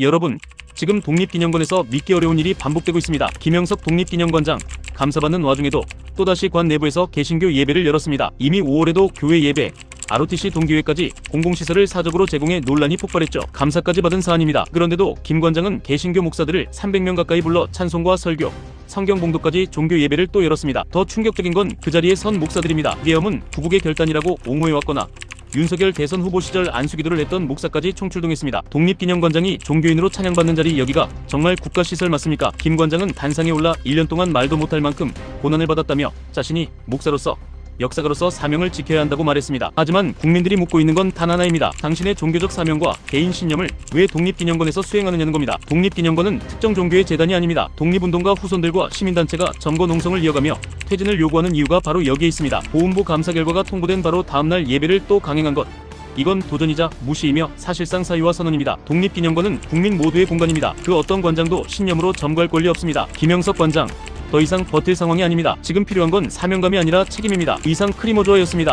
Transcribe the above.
여러분, 지금 독립기념관에서 믿기 어려운 일이 반복되고 있습니다. 김영석 독립기념관장 감사받는 와중에도 또다시 관 내부에서 개신교 예배를 열었습니다. 이미 5월에도 교회 예배, ROTC 동기회까지 공공시설을 사적으로 제공해 논란이 폭발했죠. 감사까지 받은 사안입니다. 그런데도 김 관장은 개신교 목사들을 300명 가까이 불러 찬송과 설교, 성경 봉독까지 종교 예배를 또 열었습니다. 더 충격적인 건 그 자리에 선 목사들입니다. 계엄은 구국의 결단이라고 옹호해왔거나 윤석열 대선 후보 시절 안수기도를 했던 목사까지 총출동했습니다. 독립기념관장이 종교인으로 찬양받는 자리 여기가 정말 국가시설 맞습니까? 김 관장은 단상에 올라 1년 동안 말도 못할 만큼 고난을 받았다며 자신이 목사로서 역사가로서 사명을 지켜야 한다고 말했습니다. 하지만 국민들이 묻고 있는 건 단 하나입니다. 당신의 종교적 사명과 개인 신념을 왜 독립기념관에서 수행하느냐는 겁니다. 독립기념관은 특정 종교의 재단이 아닙니다. 독립운동가 후손들과 시민단체가 점거 농성을 이어가며 퇴진을 요구하는 이유가 바로 여기에 있습니다. 보훈부 감사 결과가 통보된 바로 다음날 예배를 또 강행한 것. 이건 도전이자 무시이며 사실상 사유와 선언입니다. 독립기념관은 국민 모두의 공간입니다. 그 어떤 관장도 신념으로 점거할 권리 없습니다. 김영석 관장. 더 이상 버틸 상황이 아닙니다. 지금 필요한 건 사명감이 아니라 책임입니다. 이상 크리모조아였습니다.